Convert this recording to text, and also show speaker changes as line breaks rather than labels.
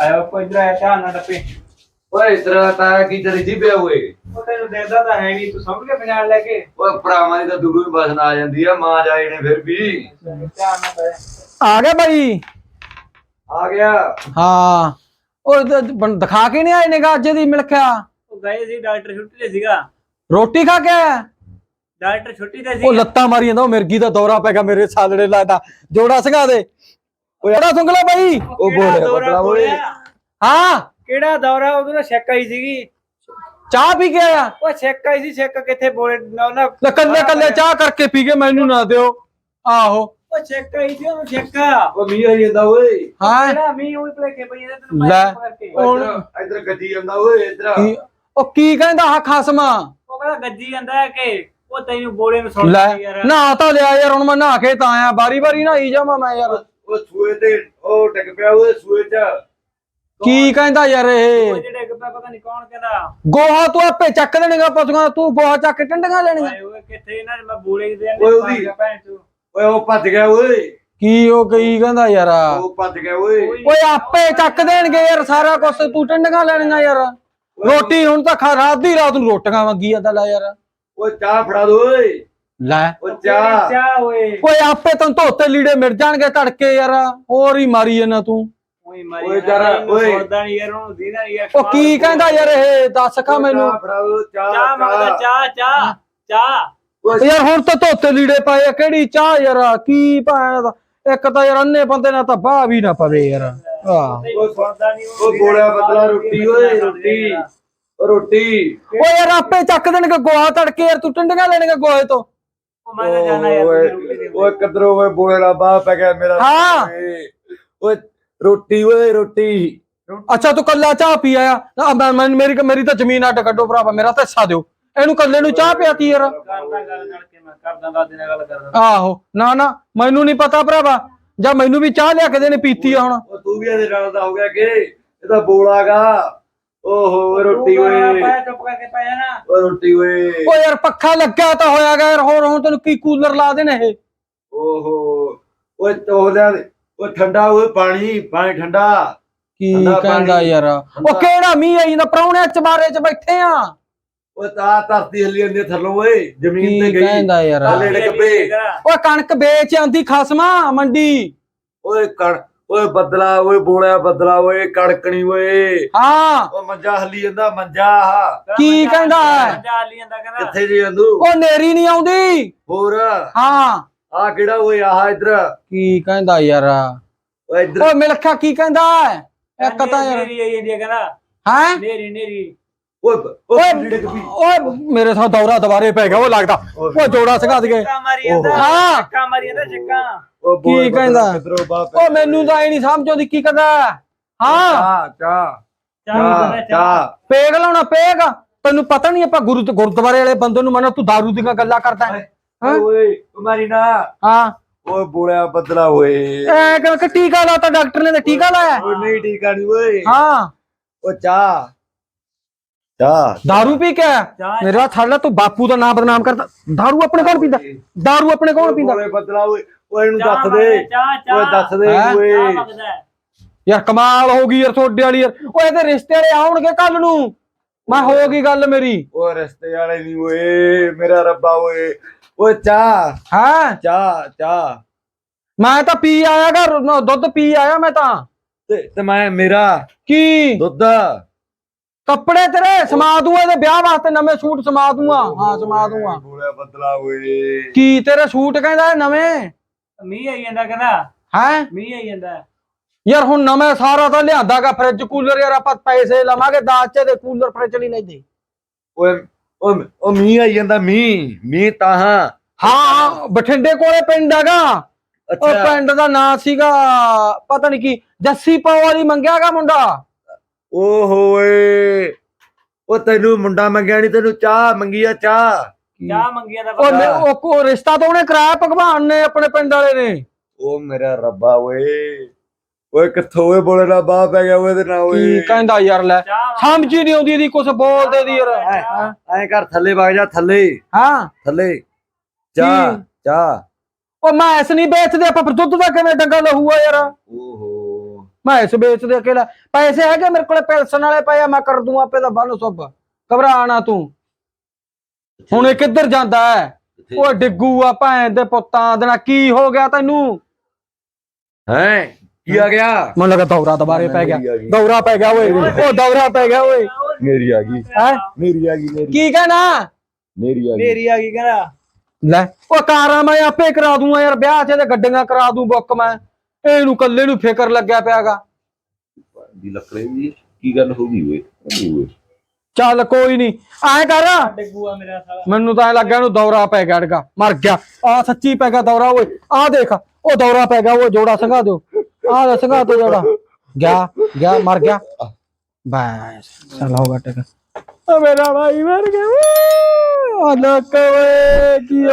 ਆਇਆ ਕੋਈ ਇਧਰ ਆਇਆ ਧਿਆਨ ਨਾਲ ਟੱਪੇ।
ਓਏ ਤੇਰਾ ਤਾਂ ਕੀ ਤੇਰੀ ਜੀ ਪਿਆ ਹੋਏ
ਉਹ ਤੈਨੂੰ ਦੇਖਦਾ ਤਾਂ ਹੈ ਨਹੀਂ ਤੂੰ ਸਮਝ ਕੇ ਪਛਾਣ ਲੈ ਕੇ।
ਓਏ ਭਰਾਵਾਂ ਦੀ ਤਾਂ ਦੂਰੋਂ ਹੀ ਬਸਣ ਆ ਜਾਂਦੀ ਆ ਮਾਂ ਜਾਏ ਨੇ ਫਿਰ ਵੀ।
ਧਿਆਨ ਨਾਲ ਪੈ
ਆ ਗਿਆ ਬਾਈ?
ਆ ਗਿਆ।
ਹਾਂ। ਉਹ ਦ- ਬਣ- ਦਿਖਾ ਕੇ ਨਹੀਂ ਆਏ ਨਿਗਾਹ ਅੱਜ ਦੀ ਮਿਲਖਿਆ
ਉਹ ਗਏ ਸੀ ਡਾਕਟਰ ਛੁੱਟੀ ਤੇ ਸੀਗਾ।
ਰੋਟੀ ਖਾ ਕੇ ਆਇਆ?
ਡਾਕਟਰ ਛੁੱਟੀ ਤੇ
ਉਹ
ਸੀ
ਲੱਤਾਂ ਮਾਰੀ ਜਾਂਦਾ ਉਹ ਮਿਰਗੀ ਦਾ ਦੌਰਾ ਪੈ ਗਿਆ ਮੇਰੇ ਸਾਲੜੇ ਲੱਗਦਾ ਜੋੜਾ ਸਿੰਘਾ ਦੇ। ਉਹ ਜਿਹੜਾ ਸੁੰਗਲਾ ਬਾਈ।
ਉਹ ਬੋਲਿਆ ਬਦਲਾ ਓਏ
ਹਾਂ।
ਕਿਹੜਾ ਦੌਰਾ? ਉਹਦੇ ਨਾਲ ਛੱਕ ਆਈ ਸੀਗੀ।
ਚਾਹ ਪੀ ਕੇ ਆਇਆ।
ਉਹ ਛੱਕ ਆਈ ਸੀ ਛੱਕ ਕਿੱਥੇ ਬੋਲੇ? ਨਾ
ਲੈ ਕੱਲੇ ਕੱਲੇ ਚਾਹ ਕਰਕੇ ਪੀ ਕੇ ਮੈਨੂੰ ਨਾ ਦਿਓ। ਆਹੋ।
ਉਹ ਛੱਕ ਆਈ ਸੀ ਉਹਨੂੰ ਛੱਕ
ਓ ਮੀਂਹ ਆਈ ਜਾਂਦਾ ਓਏ।
ਹਾਂ।
ਕਿਹੜਾ ਮੀਂਹ ਉਹੀ ਭਲੇਖੇ ਪਈ ਇਹਦੇ ਤੈਨੂੰ
ਲੈ।
ਮੈਂ ਕਰਕੇ
ਉਹ-
ਇੱਧਰ ਇੱਧਰ ਗੱਡੀ ਜਾਂਦਾ ਓਏ ਇੱਧਰ।
ਕੀ ਉਹ ਕੀ ਕਹਿੰਦਾ ਹਾ ਖਸਮਾ?
ਉਹ ਕਹਿੰਦਾ ਗੱਜੀ ਜਾਂਦਾ ਹੈ ਕਿ ਉਹ ਤੈਨੂੰ ਬੋਲੇ ਨੂੰ ਸੁਣ
ਲੈ।
ਯਾਰ।
ਨਹਾ ਤਾਂ ਲਿਆ ਯਾਰ ਹੁਣ ਮੈਂ ਨਹਾ ਕੇ ਤਾਂ ਆਇਆ ਬਾਰੀ ਬਾਰੀ ਨਹਾਈ ਜਾਵਾਂ ਮੈਂ ਯਾਰ।
ਉਹ ਸੂਏ ਤੇ ਉਹ ਟਿਕ ਪਿਆ ਓਏ ਸੂਏ ਚ।
ਕੀ ਕਹਿੰਦਾ ਯਾਰ
ਉਹ
ਇਹ
ਜਿਹੜੇ ਇੱਕ ਪਤਾ ਨਹੀਂ ਕੌਣ ਕਹਿੰਦਾ।
ਗੋਹਾ ਤੂੰ ਆਪੇ ਚੱਕ ਦੇਣੇਗਾ ਪਸ਼ੂਆਂ ਦਾ, ਤੂੰ ਗੋਹਾ ਚੱਕ ਕੇ ਟੰਡੀਆਂ ਲੈਣੀਆਂ।
ਓਏ ਓਏ ਕਿੱਥੇ ਇਹਨਾਂ ਨੇ ਮੈਂ ਬੋਲੇ ਦੇ
ਓਏ ਉਹਦੀ-
ਭੈਣ ਚੋ
ਓਏ ਉਹ ਭੱਜ ਗਿਆ ਓਏ।
ਕੀ ਉਹ ਕੀ ਕਹਿੰਦਾ ਯਾਰ?
ਉਹ ਭੱਜ ਗਿਆ ਓਏ।
ਓਏ ਆਪੇ ਚੱਕ ਦੇਣਗੇ ਯਾਰ ਸਾਰਾ ਕੁਝ ਤੂੰ ਟੰਡੀਆਂ ਲੈਣੀਆਂ ਯਾਰ। ਰੋਟੀ ਹੁਣ ਤਾਂ ਖਾ ਰਾਤ ਦੀ ਰਾਤ ਨੂੰ ਰੋਟੀਆਂ ਮੰਗੀ ਜਾਂਦਾ ਲੈ ਯਾਰ।
ਓਏ ਚਾਹ ਫੜਾ ਦੋ ਓਏ।
ਲੈ।
ਚਾਹ
ਚਾਹ ਓਏ।
ਓਏ ਆਪੇ ਤੈਨੂੰ ਧੋਤੇ ਲੀੜੇ ਮਿਲ ਜਾਣਗੇ ਤੜਕੇ ਯਾਰ। ਹੋਰ ਹੀ ਮਾਰੀ ਜਾਂਦਾ ਤੂੰ।
ਓਏ ਮਾਰੀ
ਓਏ ਜਰਾ, ਓਏ।
ਸੌਦਾ ਨਹੀਂ ਯਾਰ ਉਹਨੂੰ ਦੀਦਾ ਨਹੀਂ ਯਾਰ
ਉਹ ਕੀ ਕਹਿੰਦਾ ਯਾਰ ਇਹ? ਦੱਸ ਕਾ ਮੈਨੂੰ।
ਚਾਹ ਫੜਾ ਦੋ ਚਾਹ
ਚਾਹ ਮੰਗਦਾ ਚਾਹ। ਚਾਹ ਚਾਹ
ਓਏ
ਯਾਰ ਹੁਣ ਤਾਂ ਧੋਤੇ ਲੀੜੇ ਪਾਏ ਆ, ਕਿਹੜੀ ਚਾਹ ਯਾਰ? ਕੀ ਭੈਣ ਦਾ? ਇੱਕ ਤਾਂ ਯਾਰ ਅੰਨੇ ਬੰਦੇ ਨਾਲ ਤਾਂ ਬਾਹ ਵੀ ਨਾ ਪਵੇ ਯਾਰ। ਆਹ।
ਤੈਨੂੰ ਸੌਦਾ ਨਹੀਂ
ਉਹ ਗੋਲਿਆ ਬਦਲਾ ਰੋਟੀ ਓਏ ਰੋਟੀ। ਉਹ ਰੋਟੀ।
ਓਏ ਯਾਰ ਆਪੇ ਚੱਕ ਦੇਣਗੇ ਗੋਹਾ ਤੜਕੇ ਯਾਰ ਤੂੰ ਟੰਡੀਆਂ ਲੈਣਗੇ ਗੋਹੇ ਤੋਂ।
ਮੈਂ ਜਾਣਾ ਯਾਰ
ਓਏ ਕਦਰੋਂ ਓਏ ਗਿਆ ਮੇਰਾ
ਹਾਂ।
ਓਏ, ਓਏ ਰੋਟੀ ਓਏ ਰੋਟੀ।
ਅੱਛਾ ਤੂੰ ਕੱਲਾ ਚਾਹ ਪੀ ਆਇਆ। ਆ, ਮੈਂ- ਮੈਂ- ਮੇਰੀ ਮੇਰੀ ਤਾਂ ਜ਼ਮੀਨ ਅੱਡ ਕੱਢੋ ਭਰਾਵਾ ਮੇਰਾ ਤਾਂ ਹਿੱਸਾ ਦਿਓ। ਇਹਨੂੰ ਕੱਲੇ ਨੂੰ ਚਾਹ ਪਿਆਤੀ ਯਾਰ?
ਕਰਦਾ ਗੱਲ ਕਰਕੇ ਮੈਂ ਕਰਦਾ ਦਾਦੇ ਨਾਲ ਗੱਲ ਕਰਦਾ।
ਆਹੋ। ਨਾ ਨਾ ਮੈਨੂੰ ਨਹੀਂ ਪਤਾ ਭਰਾਵਾ। ਜਾਂ ਮੈਨੂੰ ਵੀ ਚਾਹ ਲਿਆ ਕੇ ਦੇਣੇ ਪੀਤੀ ਆ ਹੁਣ।
ਤੂੰ ਵੀ ਇਹਦੇ ਨਾਲ ਦਾ ਹੋ ਗਿਆ ਕਿ? ਇਹ ਤਾਂ ਬੋਲਾਗਾ। ਓਹੋ ਓਏ ਰੋਟੀ
ਤੂੰ
ਓਏ।
ਪਾਇਆ ਚੁੱਪ ਕਰਕੇ ਪਾਇਆ ਨਾ
ਓਏ ਰੋਟੀ ਓਏ।
ਓ ਯਾਰ ਪੱਖਾ ਲੱਗਿਆ ਤਾਂ ਹੋਇਆ ਗਾ ਯਾਰ ਹੋਰ ਹੁਣ ਤੈਨੂੰ ਕੀ ਕੂਲਰ ਲਾ ਦੇਣੇ ਇਹ?
ਓਹੋ ਓਏ ਤੋਲਿਆ ਦੇ ਓਏ ਠੰਡਾ ਓਏ ਪਾਣੀ ਪਾਣੀ ਠੰਡਾ।
ਕੀ
ਠੰਡਾ
ਕਹਿੰਦਾ
ਪਾਣੀ।
ਯਾਰ ਉਹ ਕਿਹੜਾ ਮੀਂਹ ਆਈ ਜਾਂਦਾ ਪ੍ਰਾਹੁਣੇ ਚਬਾਰੇ ਚ ਬੈਠੇ ਆ।
ਓਏ ਤਾਂ ਧਰਤੀ ਹਿੱਲੀ ਜਾਂਦੀ ਆ ਥੱਲੋਂ ਓਏ ਜ਼ਮੀਨ
ਕੀ
ਤੇ ਗਈ।
ਕਹਿੰਦਾ ਯਾਰ?
ਥੱਲੇ ਡਿੱਗ ਪਏ।
ਓ ਕਣਕ ਵੇਚ ਆਂਦੀ ਖਸਮਾ ਮੰਡੀ।
ਓਏ ਕਣ ਓਏ ਬਦਲਾ ਓਏ ਬੋਲਿਆ ਬਦਲਾ ਓਏ ਕੜਕਣੀ ਓਏ।
ਹਾਂ।
ਓ ਮੰਜਾ ਹੱਲੀ ਜਾਂਦਾ ਮੰਜਾ। ਆਹ।
ਕੀ ਕਹਿੰਦਾ ਹੈ?
ਮੰਜਾ ਜਾਂਦਾ ਕਹਿੰਦਾ।
ਕਿੱਥੇ ਜੀ ਜਾਂਦੂ
ਉਹ ਨੇਰੀ ਨਹੀਂ ਆਉਂਦੀ।
ਹੋਰ?
ਹਾਂ।
ਆ ਕਿਹੜਾ ਓਏ ਆਹ ਇਧਰ।
ਕੀ ਕਹਿੰਦਾ ਯਾਰ?
ਓਏ ਇਧਰ।
ਓ ਮਿਲਖਾ ਕੀ ਕਹਿੰਦਾ ਹੈ? ਇੱਕ ਤਾਂ ਯਾਰ
ਨੇਰੀ ਆਈ ਜਾਂਦੀ ਆ ਕਹਿੰਦਾ।
ਹੈ?
ਨੇਰੀ ਨੇਰੀ।
ਓਏ ਓਏ
ਓਏ ਮੇਰੇ ਸਾਹ ਦੌਰਾ ਦੁਬਾਰੇ ਪੈ ਗਿਆ ਉਹ ਲੱਗਦਾ। ਉਹ ਜੋੜਾ ਹਾਂ।
ਛੱਕਾ ਮਾਰੀ ਜਾਂਦਾ ਛੱਕਾ
ਕੀ ਕਹਿੰਦਾ?
ਬਾਹ ਪੈ
ਉਹ ਮੈਨੂੰ ਤਾਂ ਇਹ ਨਹੀਂ ਸਮਝ ਆਉਂਦੀ ਕੀ ਕਹਿੰਦਾ ਹਾਂ। ਪੇਗ ਲਾਉਣਾ ਪੇਗ। ਤੈਨੂੰ ਪਤਾ ਨਹੀਂ ਆਪਾਂ ਗੁਰੂ ਗੁਰਦੁਆਰੇ ਵਾਲੇ ਬੰਦੇ ਨੂੰ ਮਨਾ ਤੂੰ दारू ਦੀਆਂ ਗੱਲਾਂ ਕਰਦਾ ਹੈ?
ਓਏ ਤੁਮਾਰੀ ਨਾ।
ਹਾਂ।
ਓਏ ਬੋਲਿਆ ਬਦਲਾ ਓਏ।
ਐ ਕਿ ਟੀਕਾ ਲਾਤਾ ਡਾਕਟਰ ਨੇ ਤੇ ਟੀਕਾ ਲਾਇਆ?
ਓਏ ਨਹੀਂ ਟੀਕਾ ਨਹੀਂ ਓਏ।
ਹਾਂ।
ਓ ਚਾਹ। ਚਾਹ
दारू ਪੀ ਕੇ ਆਇਆ?
ਚਾਹ-
ਮੇਰਾ ਥਾਲਾ ਤੂੰ ਬਾਪੂ ਦਾ ਨਾਮ ਬਦਨਾਮ ਕਰਦਾ दारू ਆਪਣੇ ਕੌਣ ਪੀਂਦਾ दारू ਆਪਣੇ ਕੌਣ ਪੀਂਦਾ
ਓਏ ਬਦਲਾ ਓਏ ਓਏ ਇਹਨੂੰ
ਚਾਹ
ਦੱਸ ਦੇ
ਚਾਹ ਚਾਹ
ਓਏ ਦੱਸ ਦੇ
ਹੈਂ?
ਓਏ
ਚਾਹ ਮੰਗਦਾ ਹੈ।
ਯਾਰ ਕਮਾਲ ਹੋ ਗਈ ਯਾਰ ਤੁਹਾਡੇ ਵਾਲੀ ਯਾਰ ਓਏ ਇਹਦੇ ਰਿਸ਼ਤੇ ਵਾਲੇ ਆਉਣਗੇ ਕੱਲ ਨੂੰ ਮੈਂ ਹੋ ਗਈ ਗੱਲ ਮੇਰੀ
ਓਏ ਰਸਤੇ ਵਾਲੇ ਨਹੀਂ ਓਏ ਮੇਰਾ ਰੱਬਾ ਓਏ ਓਏ ਚਾਹ
ਹਾਂ
ਚਾਹ ਚਾਹ
ਮੈਂ ਤਾਂ ਪੀ ਆਇਆ ਘਰ ਨਾ, ਦੁੱਧ ਪੀ ਆਇਆ ਮੈਂ ਤਾਂ
ਤੇ ਤੇ ਮੈਂ ਮੇਰਾ
ਕੀ
ਦੁੱਧ
ਕੱਪੜੇ ਤੇਰੇ ਸਮਾ ਦੂੰਗਾ ਇਹਦੇ ਵਿਆਹ ਵਾਸਤੇ ਨਵੇਂ ਸੂਟ ਸਮਾ ਦੂੰਗਾ। ਹਾਂ ਸਮਾ ਦੂੰਗਾ।
ਬੋਲਿਆ ਬਦਲਾ ਓਏ।
ਕੀ ਤੇਰੇ ਸੂਟ ਕਹਿੰਦਾ ਨਵੇਂ?
ਮੀਂਹ ਆਈ ਜਾਂਦਾ ਕਹਿੰਦਾ।
ਹੈ?
ਮੀਂਹ ਆਈ ਜਾਂਦਾ।
ਯਾਰ ਹੁਣ ਨਵੇਂ ਸਾਰਾ ਤਾਂ ਲਿਆਂਦਾਗਾ ਫ੍ਰਿਜ ਕੂਲਰ ਯਾਰ ਆਪਾਂ ਪੈਸੇ ਲਵਾਂਗੇ ਦਾਜ ਚ ਦੇ ਕੂਲਰ ਫ੍ਰਿਜ ਨਹੀਂ ਲੈਂਦੇ।
ਓਏ ਓ ਓ ਮੀਂਹ ਆਈ ਜਾਂਦਾ ਮੀਂਹ ਮੀਂਹ ਤਾਂ ਹਾਂ।
ਹਾਂ ਬਠਿੰਡੇ ਕੋਲੇ ਪਿੰਡ ਹੈਗਾ। ਉਹ ਪਿੰਡ ਦਾ ਨਾਂ ਸੀਗਾ ਪਤਾ ਨਹੀਂ ਕੀ ਜੱਸੀ ਪਾਉ ਵਾਲੀ ਮੰਗਿਆਗਾ ਮੁੰਡਾ।
ਓ ਹੋਏ। ਉਹ ਤੈਨੂੰ ਮੁੰਡਾ ਮੰਗਿਆ ਨਹੀਂ ਤੈਨੂੰ ਚਾਹ ਮੰਗੀ ਆ ਚਾਹ।
ਚਾਹ ਮੰਗਿਆ ਦਾ
ਉਹ ਉਹ ਕੋ ਰਿਸ਼ਤਾ ਤਾਂ ਉਹਨੇ ਕਰਾਇਆ ਭਗਵਾਨ ਨੇ ਆਪਣੇ ਪਿੰਡ ਵਾਲੇ ਨੇ।
ਓ ਮੇਰਾ ਰੱਬਾ ਓਏ। ਓਏ ਕਿੱਥੋਂ ਓਏ ਬੋਲੇ ਨਾ ਬਾਹ ਪੈ ਗਿਆ ਓਏ ਤੇ ਨਾ
ਕੀ
ਓਏ
ਕਹਿੰਦਾ ਯਾਰ ਲੈ
ਚਾਹ
ਸਮਝ ਹੀ ਨਹੀਂ ਆਉਂਦੀ ਇਹਦੀ ਕੁਝ ਬੋਲਦੇ ਦੀ ਯਾਰ।
ਐਂ ਕਰ ਥੱਲੇ ਵਗ ਜਾ ਥੱਲੇ।
ਹਾਂ।
ਥੱਲੇ। ਚਾਹ
ਕੀ?
ਚਾਹ
ਉਹ ਮੈਸ ਨਹੀਂ ਵੇਚਦੇ ਆਪਾਂ ਫਿਰ ਦੁੱਧ ਦਾ ਕਿਵੇਂ ਡੰਗਾ ਲਹੂਆ ਯਾਰ?
ਓਹੋ
ਮੈਂ ਇਸ ਵੇਚ ਦੇ ਕੇ ਲੈ ਪੈਸੇ ਹੈਗੇ ਮੇਰੇ ਕੋਲੇ ਪੈਲਸਨ ਵਾਲੇ ਪਏ ਆ ਮੈਂ ਕਰ ਦੂੰ ਆਪੇ ਦਾ ਬੰਨ ਸਭ ਘਬਰਾ ਨਾ ਤੂੰ। ਹੁਣ ਇਹ ਕਿੱਧਰ ਜਾਂਦਾ ਹੈ? ਉਹ ਡਿੱਗੂ ਆ ਭੈਣ ਦੇ ਪੁੱਤਾਂ ਦੇ ਨਾਲ ਕੀ ਹੋ ਗਿਆ ਤੈਨੂੰ?
ਹੈ? ਕੀ ਆ ਗਿਆ?
ਮੈਨੂੰ ਲੱਗਾ ਦੌਰਾ ਦੁਬਾਰੇ ਪੈ ਗਿਆ। ਦੌਰਾ ਪੈ ਗਿਆ ਓਏ। ਉਹ ਦੌਰਾ ਪੈ ਗਿਆ ਓਏ।
ਮੇਰੀ ਆ ਗਈ।
ਹੈ?
ਮੇਰੀ ਆ ਗਈ ਮੇਰੀ।
ਕੀ ਕਹਿਣਾ?
ਮੇਰੀ ਆ ਗਈ।
ਮੇਰੀ ਆ ਗਈ ਕਹਿੰਦਾ।
ਲੈ ਉਹ ਕਾਰਾਂ ਮੈਂ ਆਪੇ ਕਰਾ ਦੂੰਗਾ ਯਾਰ ਵਿਆਹ 'ਚ ਤੇ ਗੱਡੀਆਂ ਕਰਾ ਦੂੰ ਬੁੱਕ ਮੈਂ। ਇਹਨੂੰ ਕੱਲੇ ਨੂੰ ਫਿਕਰ ਲੱਗਿਆ ਪਿਆਗਾ।
ਦੀ ਲੱਕੜੇ ਦੀ ਕੀ ਗੱਲ ਹੋ ਗਈ ਓਏ? ਓਏ
ਚੱਲ ਕੋਈ ਨਹੀਂ ਐ ਕਰ।
ਡਿੱਗੂਆ ਮੇਰਾ ਸਾਲਾ।
ਮੈਨੂੰ ਤਾਂ ਐ ਲੱਗਿਆ ਇਹਨੂੰ ਦੌਰਾ ਪੈ ਗਿਆ ਅੜਗਾ। ਮਰ ਗਿਆ। ਆ ਸੱਚੀ ਪੈ ਗਿਆ ਦੌਰਾ ਓਏ। ਆ ਦੇਖ ਉਹ ਦੌਰਾ ਪੈ ਗਿਆ ਉਹ ਜੋੜਾ ਸੰਘਾ ਦਿਓ। ਆ ਦਾ ਸੰਘਾ ਤੇ ਜੋੜਾ। ਗਿਆ ਗਿਆ ਮਰ ਗਿਆ। ਬਸ ਚੱਲ ਹੋ ਗਿਆ ਟਕ ਮੇਰਾ ਭਾਈ ਮਰ ਗਿਆ। ਓ ਲੋਕ ਓਏ ਕੀ ਹੋ